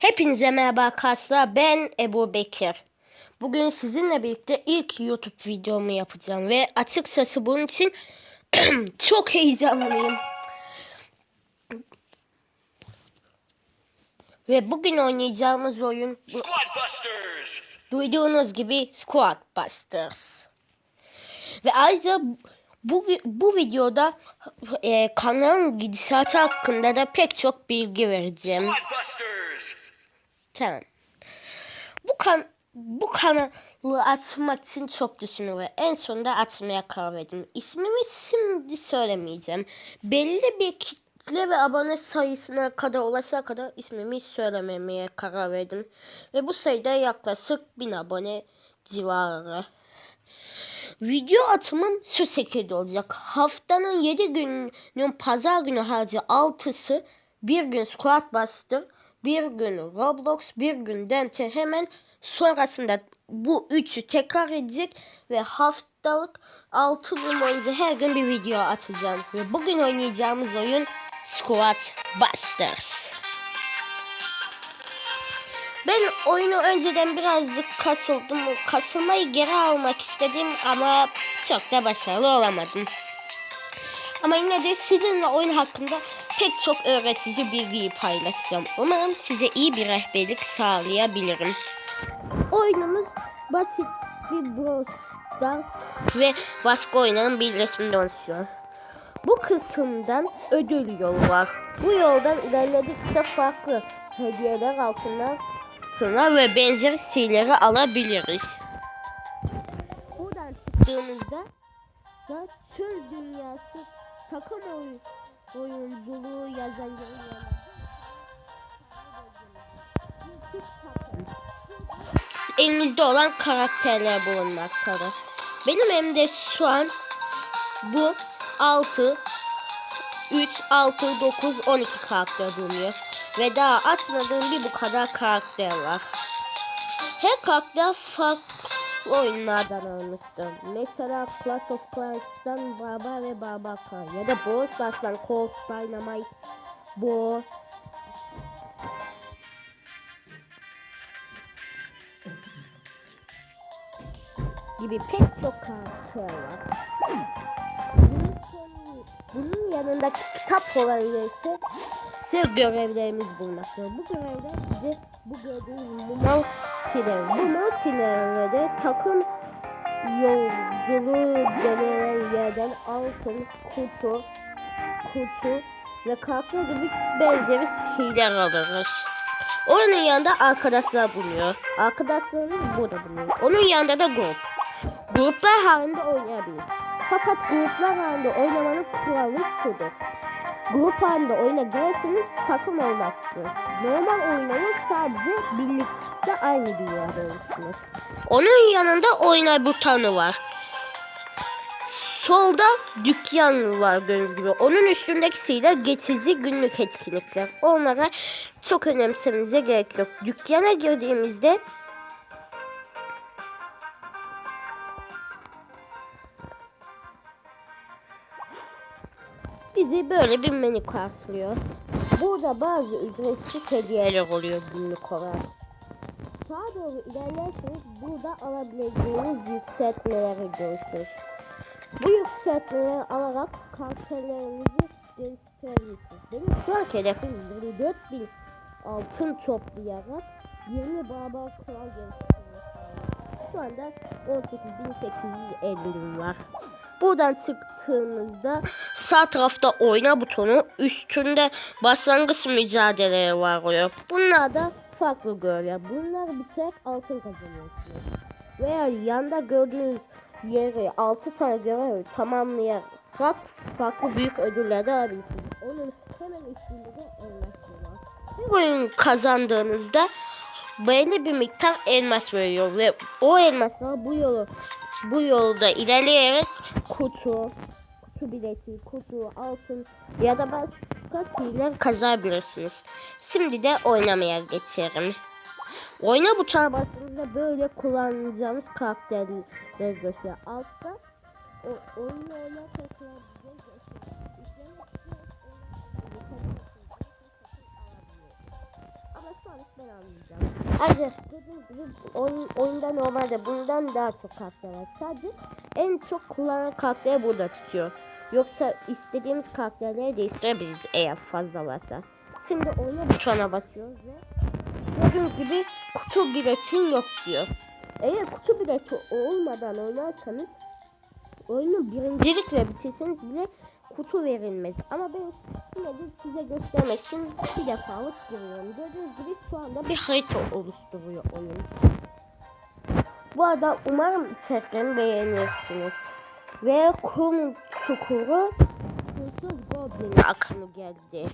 Hepinize merhaba arkadaşlar. Ben Ebu Bekir. Bugün sizinle birlikte ilk YouTube videomu yapacağım ve açıkçası bunun için çok heyecanlıyım. Ve bugün oynayacağımız oyun duyduğunuz gibi Squad Busters. Ve ayrıca bu, bu videoda e, kanalın gidişatı hakkında da pek çok bilgi vereceğim. Squad Busters! Tamam. Bu kan bu kanalı açmak için çok düşündüm ve en sonunda açmaya karar verdim. İsmimi şimdi söylemeyeceğim. Belli bir kitle ve abone sayısına kadar ulaşana kadar ismimi söylememeye karar verdim. Ve bu sayıda yaklaşık 1000 abone civarı. Video atımım şu şekilde olacak. Haftanın 7 gününün pazar günü harcı 6'sı bir gün Squad Buster, bir gün Roblox, bir gün Dante hemen sonrasında bu üçü tekrar edecek ve haftalık 6 gün boyunca her gün bir video atacağım. Ve bugün oynayacağımız oyun Squad Busters. Ben oyunu önceden birazcık kasıldım. Kasılmayı geri almak istedim ama çok da başarılı olamadım. Ama yine de sizinle oyun hakkında pek çok öğretici bilgiyi paylaşacağım. Umarım size iyi bir rehberlik sağlayabilirim. Oyunumuz basit bir Brawl Stars ve başka oyunların birleşiminden oluşuyor. Bu kısımdan ödül yolu var. Bu yoldan ilerledikçe farklı hediyeler altından sonra ve benzer şeyleri alabiliriz. Buradan çıktığımızda da tüm dünyası takım oyun, oyunculuğu yazan yerler. Elimizde olan karakterler bulunmaktadır. Benim elimde şu an bu 6 3, 6, 9, 12 karakter bulunuyor. Ve daha açmadığım bir bu kadar karakter var. Her karakter farklı oyunlardan almıştır. Mesela Clash of Clans'tan Barbar ve Barbaka ya da Brawl Stars'tan Colt, Dynamite, Bo, gibi pek çok karakter var. Bunun, yanında kitap olayı ise size görevlerimiz bulmaktadır. Bu görevler size bu gördüğünüz Mumal Siler. Bu Mumal Siler'de takım yolculuğu denilen yerden altın, kutu, kutu ve karakter gibi benzeri şeyler alırız. Onun yanında arkadaşlar bulunuyor. Arkadaşlarımız burada bulunuyor. Onun yanında da grup. Gruplar halinde oynayabiliriz. Fakat gruplar halinde oynamanın kuralı şudur. Grup halinde oyuna girerseniz takım olmazsınız. Normal oynayın sadece birlikte aynı dünyada olursunuz. Onun yanında oyna butonu var. Solda dükkan var gördüğünüz gibi. Onun üstündeki şeyler geçici günlük etkinlikler. Onlara çok önemsemenize gerek yok. Dükkana girdiğimizde bizi böyle bir menü karşılıyor. Burada bazı ücretsiz hediyeler oluyor günlük olarak. Sağa doğru ilerlerseniz burada alabileceğiniz yükseltmeleri görürsünüz. Bu yükseltmeleri alarak karakterlerinizi geliştirebilirsiniz. Benim şu an hedefim 24.000 altın toplayarak 20 barbar kral geliştirmek Şu anda 18.850 var. Buradan çıktığımızda sağ tarafta oyna butonu üstünde başlangıç mücadeleleri var oluyor. Bunlar da farklı görüyor. Bunlar bir tek altın kazanıyorsunuz. Veya yanda gördüğünüz yeri 6 tane görev tamamlayarak farklı büyük ödüller de alabilirsiniz. Onun hemen üstünde de elmas var. Bu oyun kazandığınızda belli bir miktar elmas veriyor ve o elmaslar bu yolu bu yolda ilerleyerek kutu, kutu bileti, kutu, altın ya da başka şeyler kazanabilirsiniz. Şimdi de oynamaya geçelim. Oyna butona bastığınızda böyle kullanacağımız karakterleri gösteriyor. Altta o oyunu oyna tekrar bize oyuna- Ama Şu an ben anlayacağım. Ayrıca oyun, oyunda normalde bundan daha çok karakter var. Sadece en çok kullanan karakteri burada tutuyor. Yoksa istediğimiz karakterleri değiştirebiliriz eğer fazla varsa. Şimdi oyuna butona basıyoruz ve gördüğünüz gibi kutu biletin yok diyor. Eğer kutu bileti olmadan oynarsanız oyunu birincilikle bitirseniz bile kutu verilmez. Ama ben yine de size göstermek için bir defalık giriyorum. Gördüğünüz gibi şu anda bir harita oluşturuyor oyun. Bu arada umarım içeriklerini beğenirsiniz. Ve kum çukuru Kursuz Goblin akımı geldi.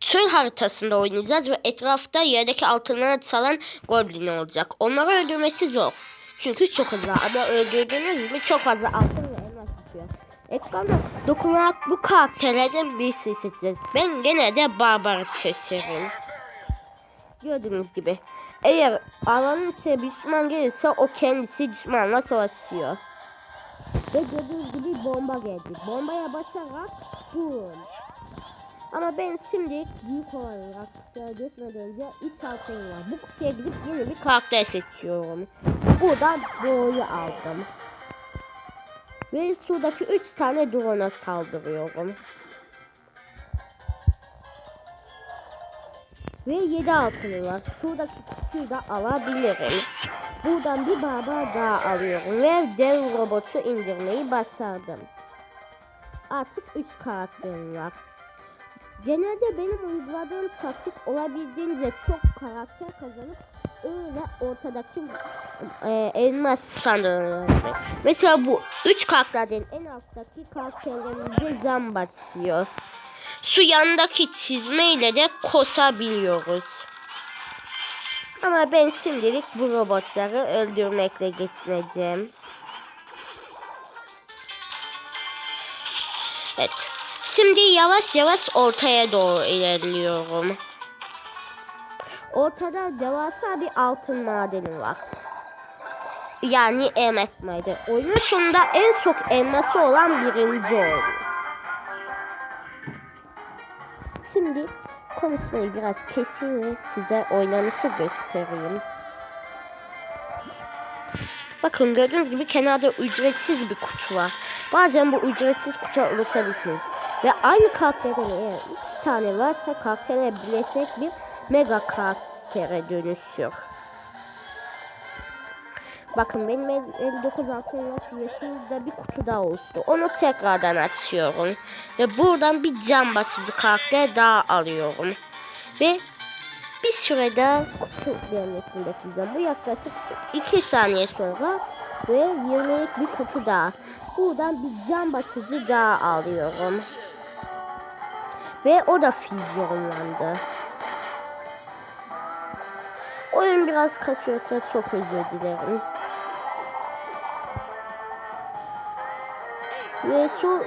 Çöl haritasında oynayacağız ve etrafta yerdeki altınları çalan Goblin olacak. Onları öldürmesi zor. Çünkü çok hızlı ama öldürdüğünüz gibi çok fazla altın ve elmas çıkıyor. Ekranda dokunarak bu karakterlerden birisini seçeceğiz. Ben gene de Barbar'ı seçerim. Gördüğünüz gibi. Eğer alanın içine bir düşman gelirse o kendisi düşmanla savaşıyor. Ve gördüğünüz gibi bomba geldi. Bombaya basarak boom. Ama ben şimdi büyük olarak geçmeden önce 3 altın var. Bu kutuya gidip yeni bir karakter seçiyorum. Buradan Doğu'yu aldım. Ve sudaki 3 tane drone'a saldırıyorum. Ve 7 altını var. Sudaki kutuyu da alabilirim. Buradan bir barbar daha alıyorum. Ve dev robotu indirmeyi başardım. Artık 3 karakterim var. Genelde benim uyguladığım taktik olabildiğince çok karakter kazanıp öyle ortadaki e, elmas sandığını Mesela bu üç karakterden en alttaki karakterlerimize zam batıyor. Su yanındaki çizmeyle de kosabiliyoruz. Ama ben şimdilik bu robotları öldürmekle geçineceğim. Evet. Şimdi yavaş yavaş ortaya doğru ilerliyorum. Ortada devasa bir altın madeni var. Yani elmas madeni. Oyunun sonunda en çok elması olan birinci oldu. Şimdi konuşmayı biraz keseyim ve size oynanışı göstereyim. Bakın gördüğünüz gibi kenarda ücretsiz bir kutu var. Bazen bu ücretsiz kutu unutabilirsiniz. Ve aynı karakterden eğer 3 tane varsa karaktere bileşik bir mega karaktere dönüşüyor. Bakın benim el- 59 altın yaşında bir kutu daha oluştu. Onu tekrardan açıyorum. Ve buradan bir can basıcı karakter daha alıyorum. Ve bir süre daha kutu gelmesini bekleyeceğim. Bu yaklaşık 2 saniye sonra ve 20'lik bir kutu daha. Buradan bir can basıcı daha alıyorum. Ve o da füzyonlandı. Oyun biraz kasıyorsa çok özür dilerim. Ve şu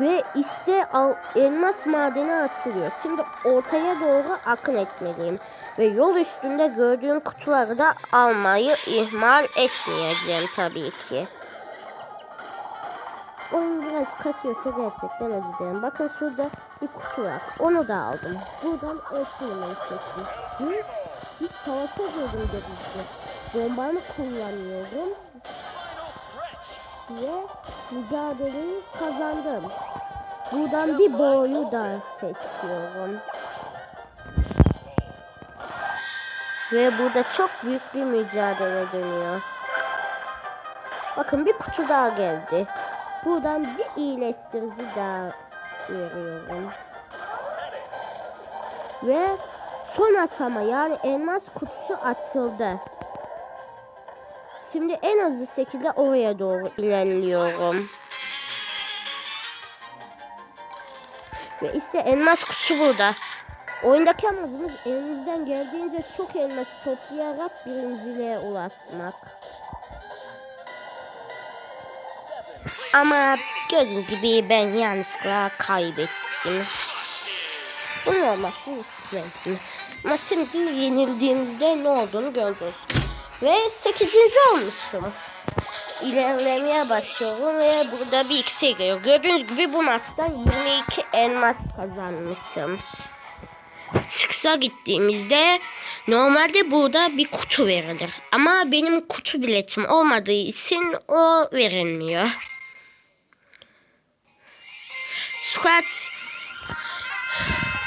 ve işte al, elmas madeni açılıyor. Şimdi ortaya doğru akın etmeliyim. Ve yol üstünde gördüğüm kutuları da almayı ihmal etmeyeceğim tabii ki. Oyun biraz kasıyorsa gerçekten özür dilerim. Bakın şurada bir kutu var. Onu da aldım. Buradan ölçmeyi seçtim. Bir, bir savaşa girdim dedi. Bombanı kullanıyorum. Ve mücadeleyi kazandım. Buradan bir boyu da seçiyorum. Ve burada çok büyük bir mücadele dönüyor. Bakın bir kutu daha geldi. Buradan bir iyileştirici daha veriyorum. Ve son aşama yani elmas kutusu açıldı. Şimdi en hızlı şekilde oraya doğru ilerliyorum. Ve işte elmas kutusu burada. Oyundaki amacımız elimizden geldiğince çok elmas toplayarak birinciliğe ulaşmak. Ama gördüğünüz gibi ben yanlışlıkla kaybettim. Bunun olmasını istemezdim. Ama şimdi yenildiğimizde ne olduğunu gördünüz. Ve 8. olmuşum. İlerlemeye başlıyorum ve burada bir iksir geliyor. Gördüğünüz gibi bu maçtan 22 elmas kazanmışım. Sıksa gittiğimizde normalde burada bir kutu verilir. Ama benim kutu biletim olmadığı için o verilmiyor. Squat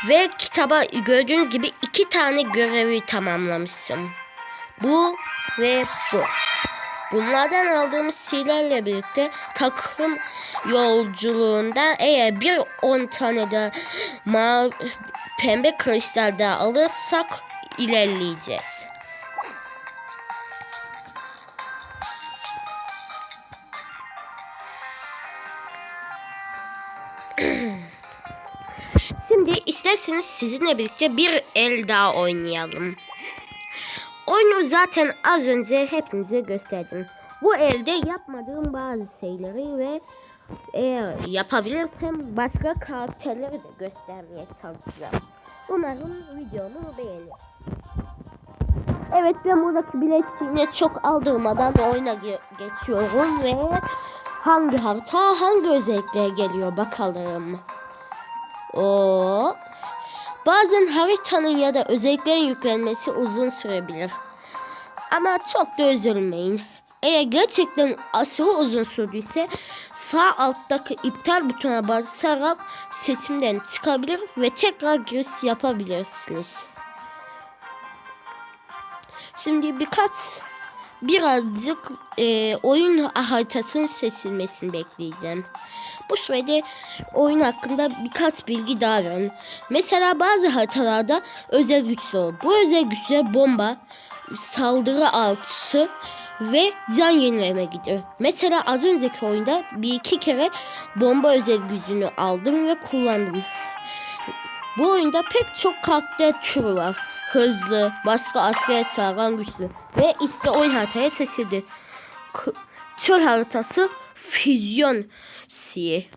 ve kitaba gördüğünüz gibi iki tane görevi tamamlamışım. Bu ve bu. Bunlardan aldığımız şeylerle birlikte takım yolculuğunda eğer bir 10 tane de ma pembe kristal daha alırsak ilerleyeceğiz. Şimdi isterseniz sizinle birlikte bir el daha oynayalım. Oyunu zaten az önce hepinize gösterdim. Bu elde yapmadığım bazı şeyleri ve eğer yapabilirsem başka karakterleri de göstermeye çalışacağım. Umarım videomu beğenir. Evet ben buradaki biletsiğini çok aldırmadan oyuna ge- geçiyorum ve hangi harita hangi özelliklere geliyor bakalım. O Bazen haritanın ya da özelliklerin yüklenmesi uzun sürebilir. Ama çok da üzülmeyin. Eğer gerçekten aşırı uzun sürdüyse sağ alttaki iptal butonuna basarak seçimden çıkabilir ve tekrar giriş yapabilirsiniz. Şimdi birkaç birazcık e, oyun haritasının seçilmesini bekleyeceğim. Bu sürede oyun hakkında birkaç bilgi daha verin. Mesela bazı haritalarda özel güçler olur. Bu özel güçler bomba, saldırı artışı ve can yenileme gidiyor. Mesela az önceki oyunda bir iki kere bomba özel gücünü aldım ve kullandım. Bu oyunda pek çok karakter türü var. Hızlı, başka asker saran güçlü ve işte oyun haritaya seçildi. Tür haritası füzyon si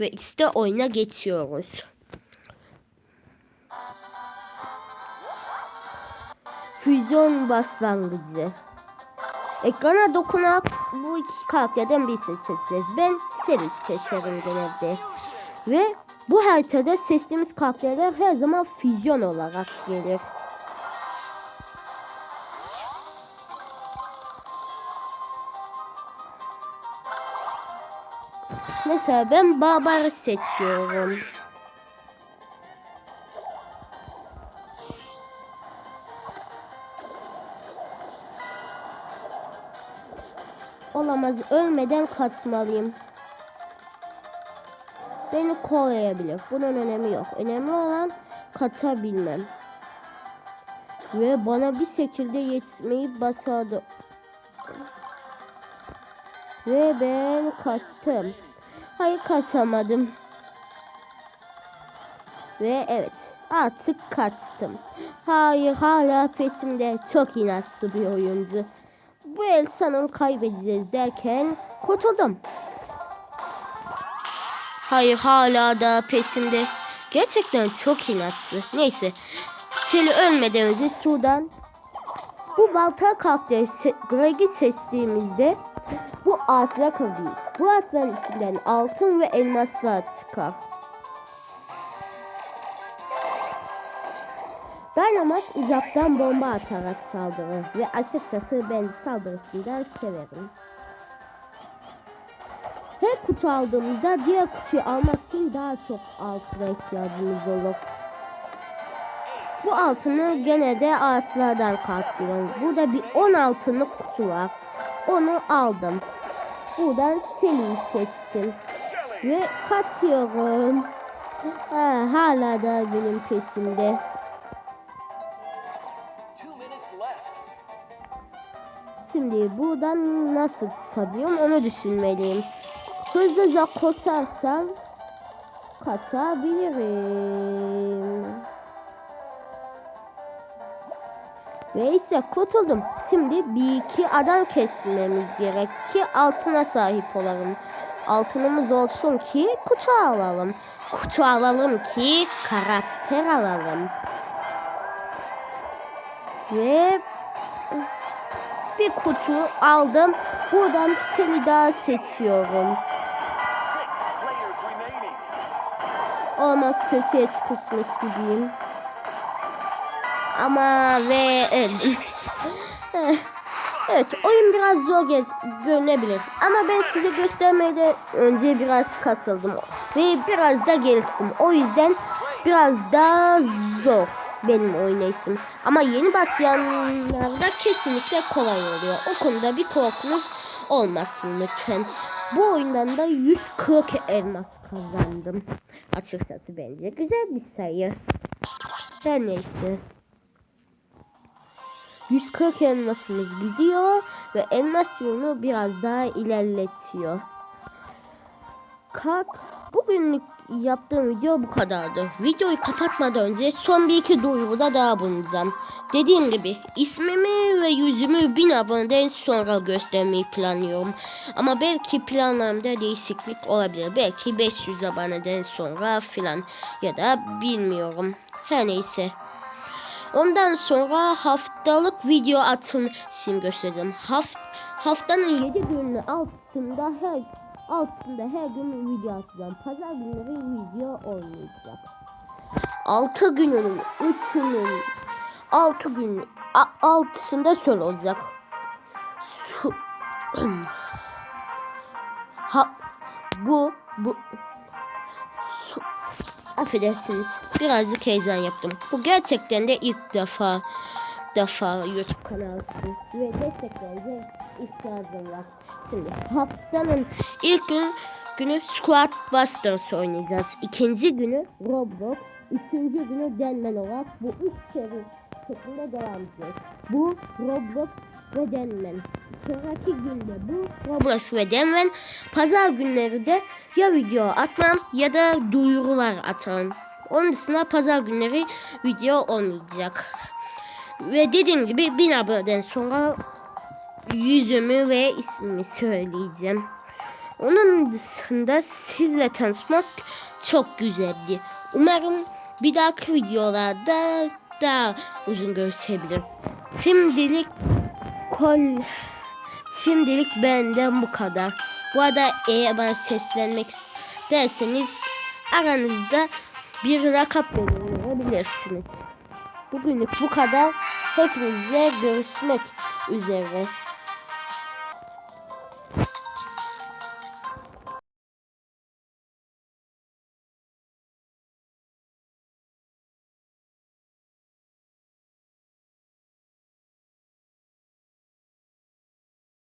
ve işte oyuna geçiyoruz. Füzyon başlangıcı. Ekrana dokunarak bu iki karakterden birisini seçeceğiz. Ben Serit seçerim genelde. Ve bu haritada seçtiğimiz karakterler her zaman füzyon olarak gelir. Mesela ben Barbar'ı seçiyorum. Olamaz. Ölmeden kaçmalıyım. Beni koruyabilir. Bunun önemi yok. Önemli olan kaçabilmem. Ve bana bir şekilde yetişmeyi başardı. Ve ben kaçtım. Hayır kaçamadım. Ve evet artık kaçtım. Hayır hala peşimde çok inatçı bir oyuncu. Bu el sanırım kaybedeceğiz derken kurtuldum. Hayır hala da peşimde. Gerçekten çok inatçı. Neyse. Seni ölmeden önce sudan bu balta se- Greg'i seçtiğimizde bu ağaçlar kazıyor. Bu ağaçların içinden altın ve elmaslar çıkar. Dynamite uzaktan bomba atarak saldırır ve açıkçası ben saldırısından severim. Her kutu aldığımızda diğer kutuyu almak için daha çok altına ihtiyacımız olur. Bu altını gene de ağaçlardan kalkıyoruz. Burada bir 10 altınlık kutu var. Onu aldım. Buradan seni seçtim. Ve kaçıyorum. Ha, hala da benim peşimde. Şimdi buradan nasıl çıkabiliyorum onu düşünmeliyim. Hızlıca koşarsam kaçabilirim. Ve işte kurtuldum. Şimdi bir iki adam kesmemiz gerek ki altına sahip olalım. Altınımız olsun ki kutu alalım. Kutu alalım ki karakter alalım. Ve bir kutu aldım. Buradan seni daha seçiyorum. Olmaz köşeye sıkışmış gibiyim. Ama ve öldüm. Evet oyun biraz zor görünebilir. Ama ben size göstermeden önce biraz kasıldım. Ve biraz da geliştim. O yüzden biraz daha zor benim oynayışım. Ama yeni başlayanlarda kesinlikle kolay oluyor. O konuda bir korkunuz olmasın lütfen. Bu oyundan da 140 elmas kazandım. Açıkçası bence güzel bir sayı. Her neyse. 140 elmasımız gidiyor ve elmas yolunu biraz daha ilerletiyor. Kalk. Bugünlük yaptığım video bu kadardı. Videoyu kapatmadan önce son bir iki duyuruda daha bulunacağım. Dediğim gibi ismimi ve yüzümü 1000 aboneden sonra göstermeyi planlıyorum. Ama belki planlarımda değişiklik olabilir. Belki 500 aboneden sonra filan ya da bilmiyorum. Her neyse. Ondan sonra haftalık video atım sim göstereceğim. Haft haftanın 7 günü altında her altında her gün video atacağım. Pazar günleri video olmayacak. 6 günün 3'ünün 6 gün a- altısında şöyle olacak. Ha bu bu affedersiniz birazcık heyecan yaptım. Bu gerçekten de ilk defa defa YouTube kanalısın ve desteklerinize ihtiyacım var. Şimdi haftanın ilk gün, günü Squad Busters oynayacağız. İkinci günü Roblox. Üçüncü günü Denman olarak bu üç seri şeklinde devam edeceğiz. Bu Roblox ve Denman. Sonraki günde bu Roblox ve Denman. Pazar günleri de ya video atmam ya da duyurular atarım. Onun dışında pazar günleri video olmayacak. Ve dediğim gibi 1000 aboneden sonra yüzümü ve ismimi söyleyeceğim. Onun dışında sizle tanışmak çok güzeldi. Umarım bir dahaki videolarda daha uzun görüşebilirim. Şimdilik kol şimdilik benden bu kadar. Bu arada eğer bana seslenmek isterseniz aranızda bir rakap belirleyebilirsiniz. Bugünlük bu kadar. Hepinize görüşmek üzere.